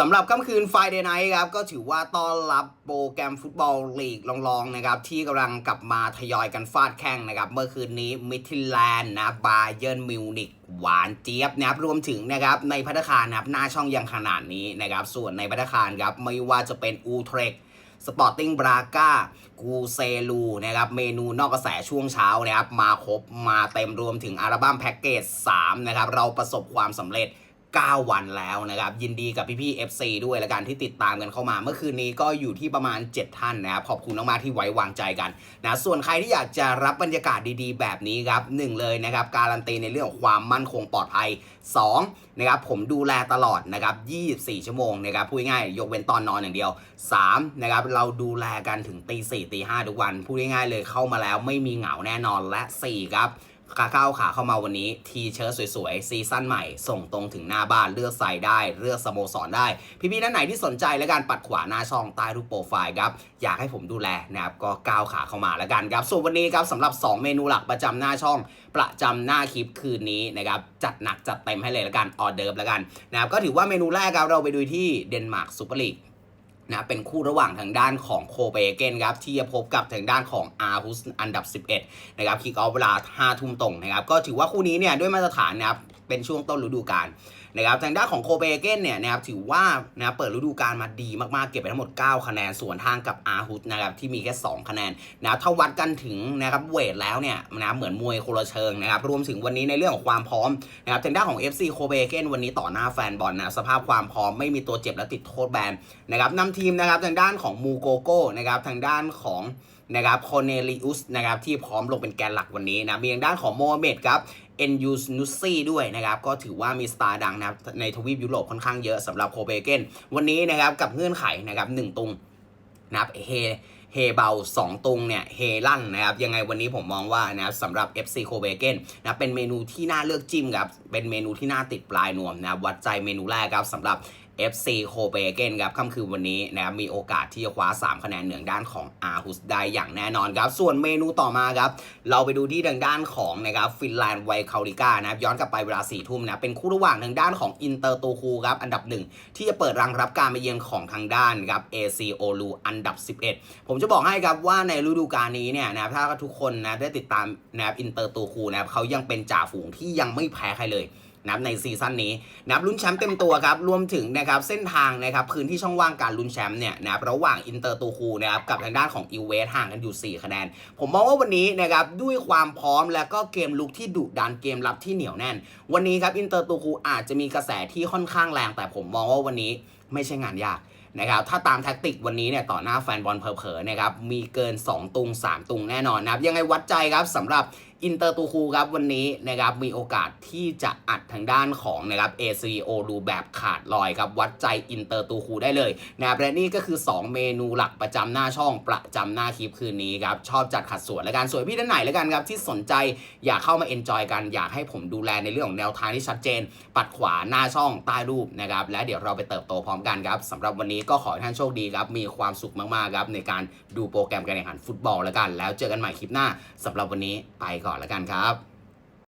สำหรับค่ำคืน Friday Night ครับ ก็ถือว่าต้อนรับโปรแกรมฟุตบอลลีกลองๆนะครับ ที่กำลังกลับมาทยอยกันฟาดแข้งนะครับ เมื่อคืนนี้มิทิแลนด์นะบาเยิร์นมิวนิกหวานเจี๊ยบนะครับรวมถึงนะครับในพัตตาคารนะครับหน้าช่องยังขนาดนี้นะครับ ส่วนในพัตตาคารครับ ไม่ว่าจะเป็นอูเทรกสปอร์ติ้งบราก้ากูเซลูนะครับเมนูนอกกระแสช่วงเช้านะครับมาครบมาเต็มรวมถึงอัลบั้มแพ็กเกจ3นะครับเราประสบความสำเร็จ 9 วันแล้วนะครับ ยินดีกับพี่ๆ FC ด้วยละกันที่ติดตามกันเข้ามา เมื่อคืนนี้ก็อยู่ที่ประมาณ 7 ท่านนะครับ ขอบคุณมากๆที่ไว้วางใจกันนะส่วนใครที่อยากจะรับบรรยากาศดีๆ แบบนี้ครับหนึ่งเลยนะครับการันตีในเรื่องของความมั่นคงปลอดภัย 2. นะครับผมดูแลตลอดนะครับ24 ชั่วโมงนะครับพูดง่ายๆยกเว้นตอนนอนอย่างเดียว 3. นะครับเราดูแลกันถึงตีสี่ตีห้าทุกวันพูดง่ายๆเลยเข้ามาแล้วไม่มีเหงาแน่นอนและ4ครับ ขาเข้าขาเข้ามาวันนี้ ทีเชิ้ตสวยๆ ซีซั่นใหม่ ส่งตรงถึงหน้าบ้านเลือกใส่ได้ เลือกสโมสรได้ พี่ๆท่านไหนที่สนใจและการปัดขวาหน้าช่องใต้รูปโปรไฟล์ครับ อยากให้ผมดูแลนะครับ ก็ก้าวขาเข้ามาแล้วกันครับ ส่วนวันนี้ครับสำหรับ 2 เมนูหลักประจำหน้าช่อง ประจำหน้าคลิปคืนนี้นะครับ จัดหนักจัดเต็มให้เลยแล้วกันออเดิร์ฟแล้วกันนะครับก็ถือว่าเมนูแรกครับเราไปดูที่เดนมาร์กซูเปอร์ลีก นะเป็นคู่ระหว่างทางด้านของโคเปเกนครับที่จะพบกับทางด้านของอาร์ฮุสอันดับ 11 นะครับคิกออฟเวลา5ทุ่มตรงนะครับก็ถือว่าคู่นี้เนี่ยด้วยมาตรฐานนะครับ เป็นช่วงต้นฤดูกาลนะครับทางด้านของโคเปเกนเนี่ยนะครับถือว่านะเปิดฤดูกาลมาดีมากๆ เก็บไปทั้งหมด 9 คะแนนส่วนทางกับอาฮุสนะครับที่มีแค่ 2 คะแนนนะครับถ้าวัดกันถึงนะครับเวทแล้วเนี่ยนะเหมือนมวยโคนลเชิงนะครับรวมถึงวันนี้ในเรื่องของความพร้อมนะครับทางด้านของ FC โคเปเกนวันนี้ต่อหน้าแฟนบอลนะสภาพความพร้อมไม่มีตัวเจ็บและติดโทษแบนนะครับนำทีมนะครับทางด้านของมูโกโก้นะครับทางด้านของ นะครับโคเนลิอุสนะครับที่พร้อมลงเป็นแกนหลักวันนี้นะมีทางด้านของโมฮัมเหม็ดครับเอ็นยูสนุสซี่ด้วยนะครับก็ถือว่ามีสตาร์ดังนะครับในทวีปยุโรปค่อนข้างเยอะสำหรับโคเปเกนวันนี้นะครับกับเงื่อนไขนะครับหนึ่งตุงนะครับเฮเฮเบา2ตุงเนี่ยเฮลั่นนะครับยังไงวันนี้ผมมองว่านะครับสำหรับ FC โคเบเกนนะเป็นเมนูที่น่าเลือกจิ้มครับเป็นเมนูที่น่าติดปลายนวมนะวัดใจเมนูแรกครับสำหรับ FC โคเปเกนครับค่ำคืนวันนี้นะครับมีโอกาสที่จะคว้า 3 คะแนนเหนือด้านของอาร์ฮุสได้อย่างแน่นอนครับ ส่วนเมนูต่อมาครับ เราไปดูที่ทางด้านของนะครับฟินแลนด์ไวคาลิก้านะครับย้อนกลับไปเวลา4ี่ทุ่มนะเป็นคู่ระหว่างทางด้านของอินเตอร์ตูคูครับอันดับหนึ่งที่จะเปิดรังรับการมาเยือนของทางด้านครับเอซีโอลูอันดับ 11 ผมจะบอกให้ครับว่าในฤดูกาลนี้เนี่ยนะครับถ้าทุกคนนะได้ติดตามนะครับอินเตอร์ตูคูนะครับเขายังเป็นจ่าฝูงที่ยังไม่แพ้ใครเลย นะครับในซีซั่นนี้นะครับลุ้นแชมป์เต็มตัวครับรวมถึงนะครับเส้นทางนะครับพื้นที่ช่องว่างการลุ้นแชมป์เนี่ยนะครับระหว่างอินเตอร์ตูคูนะครับกับทางด้านของอิวเวสห่างกันอยู่ 4 คะแนน ผมมองว่าวันนี้นะครับด้วยความพร้อมและก็เกมลุกที่ดุดันเกมรับที่เหนียวแน่น วันนี้ครับอินเตอร์ตูคูอาจจะมีกระแสที่ค่อนข้างแรง แต่ผมมองว่าวันนี้ไม่ใช่งานยากนะครับถ้าตามแท็กติกวันนี้เนี่ยต่อหน้าแฟนบอลเผลอๆนะครับมีเกิน 2 ตุง 3 ตุงแน่นอนนะครับยังไงวัดใจครับสำหรับ อินเตอร์ตูคูครับวันนี้นะครับมีโอกาสที่จะอัดทางด้านของนะครับ ACO ดูแบบขาดลอยครับวัดใจอินเตอร์ตูคูได้เลยนะครับและนี่ก็คือ 2 เมนูหลักประจำหน้าช่องประจำหน้าคลิปคืนนี้ครับชอบจัดขัดสวนและการสวยพี่ท่านไหนแล้วกันครับที่สนใจอยากเข้ามาเอนจอยกันอยากให้ผมดูแลในเรื่องของแนวทางที่ชัดเจน ปัดขวาหน้าช่องใต้รูปนะครับและเดี๋ยวเราไปเติบโตพร้อมกันครับสำหรับวันนี้ก็ขอให้ท่านโชคดีครับมีความสุขมากๆครับในการดูโปรแกรมการแข่งขันฟุตบอลแล้วกัน แล้วเจอกันใหม่คลิปหน้าสำหรับวันนี้ไปก่อนแล้วกันครับ